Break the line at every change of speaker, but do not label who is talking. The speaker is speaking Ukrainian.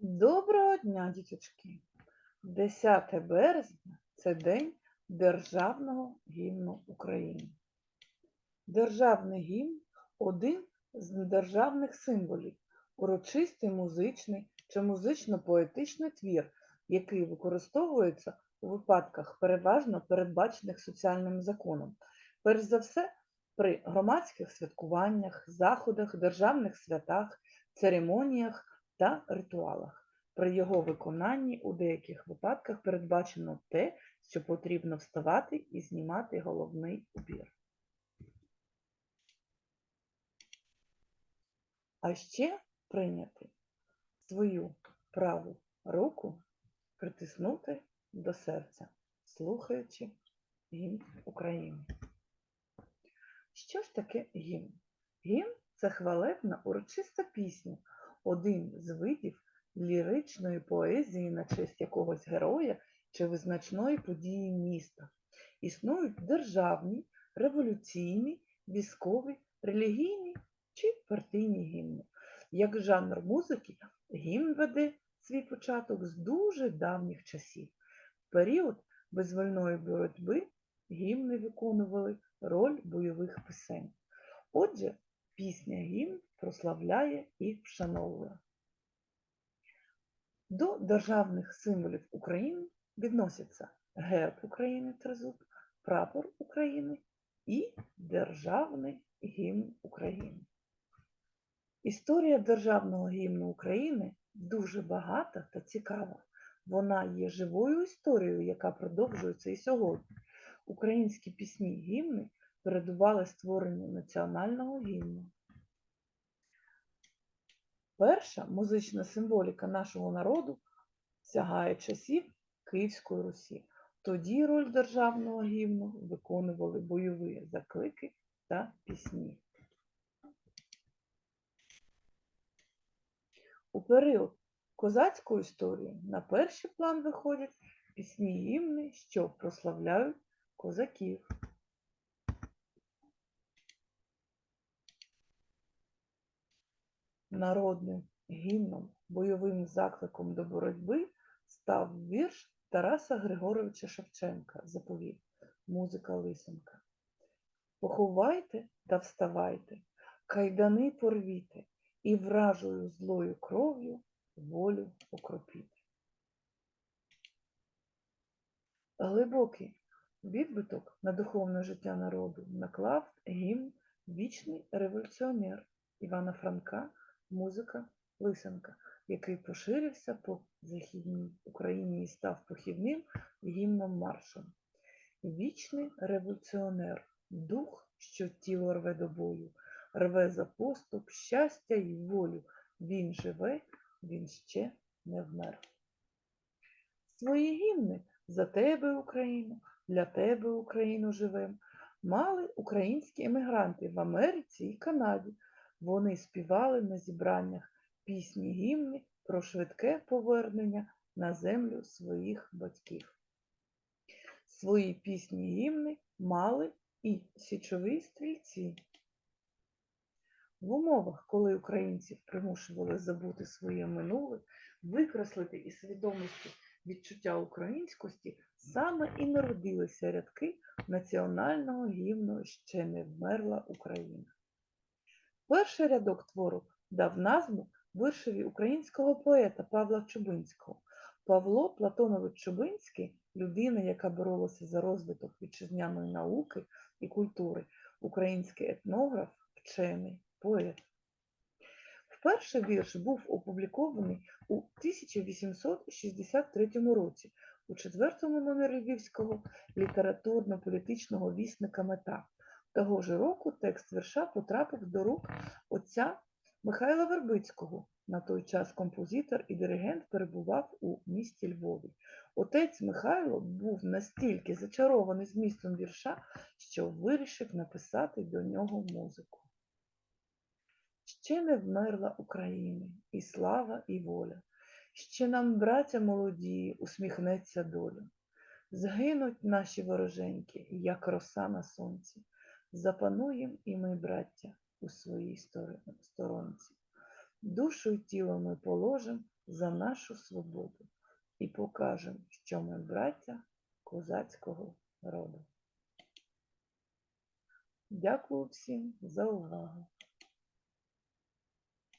Доброго дня, діточки! 10 березня це День Державного гімну України. Державний гімн один з державних символів, урочистий музичний чи музично-поетичний твір, який використовується у випадках переважно передбачених соціальним законом. Перш за все, при громадських святкуваннях, заходах, державних святах, церемоніях та ритуалах. При його виконанні у деяких випадках передбачено те, що потрібно вставати і знімати головний убір. А ще прийняти свою праву руку, притиснути до серця, слухаючи гімн України. Що ж таке гімн? Гімн це хвалебна урочиста пісня, один з видів ліричної поезії на честь якогось героя чи визначної події міста. Існують державні, революційні, військові, релігійні чи партійні гімни. Як жанр музики, гімн веде свій початок з дуже давніх часів. В період визвольної боротьби гімни виконували роль бойових пісень. Отже, пісня гімн прославляє і вшановує. До державних символів України відносяться герб України тризуб, прапор України і Державний гімн України. Історія Державного гімну України дуже багата та цікава. Вона є живою історією, яка продовжується і сьогодні. Українські пісні гімни передували створенню національного гімну. Перша музична символіка нашого народу сягає часів Київської Русі. Тоді роль державного гімну виконували бойові заклики та пісні. У період козацької історії на перший план виходять пісні гімни, що прославляють козаків. Народним гімном, бойовим закликом до боротьби став вірш Тараса Григоровича Шевченка Заповіт, музика Лисенка. Поховайте та вставайте, кайдани порвіте, і вражою злою кров'ю волю окропіте. Глибокий відбиток на духовне життя народу наклав гімн Вічний революціонер Івана Франка музика Лисенка, який поширився по Західній Україні і став похідним гімном маршем. Вічний революціонер, дух, що тіло рве до бою, рве за поступ, щастя й волю. Він живе, він ще не вмер. Свої гімни за тебе, Україну, для тебе, Україну, живем, мали українські емігранти в Америці і Канаді. Вони співали на зібраннях пісні гімни про швидке повернення на землю своїх батьків. Свої пісні гімни мали і січові стрільці. В умовах, коли українців примушували забути своє минуле, викреслити із свідомості відчуття українськості, саме і народилися рядки національного гімну Ще не вмерла Україна. Перший рядок твору дав назву виршеві українського поета Павла Чубинського. Павло Платонович Чубинський людина, яка боролася за розвиток вітчизняної науки і культури, український етнограф, вчений, поет. Вперше вірш був опублікований у 1863 році у четвертому номері Львівського літературно-політичного вісника Мета. Того ж року текст вірша потрапив до рук отця Михайла Вербицького. На той час композитор і диригент перебував у місті Львові. Отець Михайло був настільки зачарований змістом вірша, що вирішив написати до нього музику. Ще не вмерла Україна, і слава, і воля. Ще нам, браття молоді, усміхнеться доля. Згинуть наші вороженьки, як роса на сонці. Запануєм і ми, браття, у своїй сторонці. Душу й тіло ми положим за нашу свободу і покажемо, що ми браття козацького роду. Дякую всім за увагу.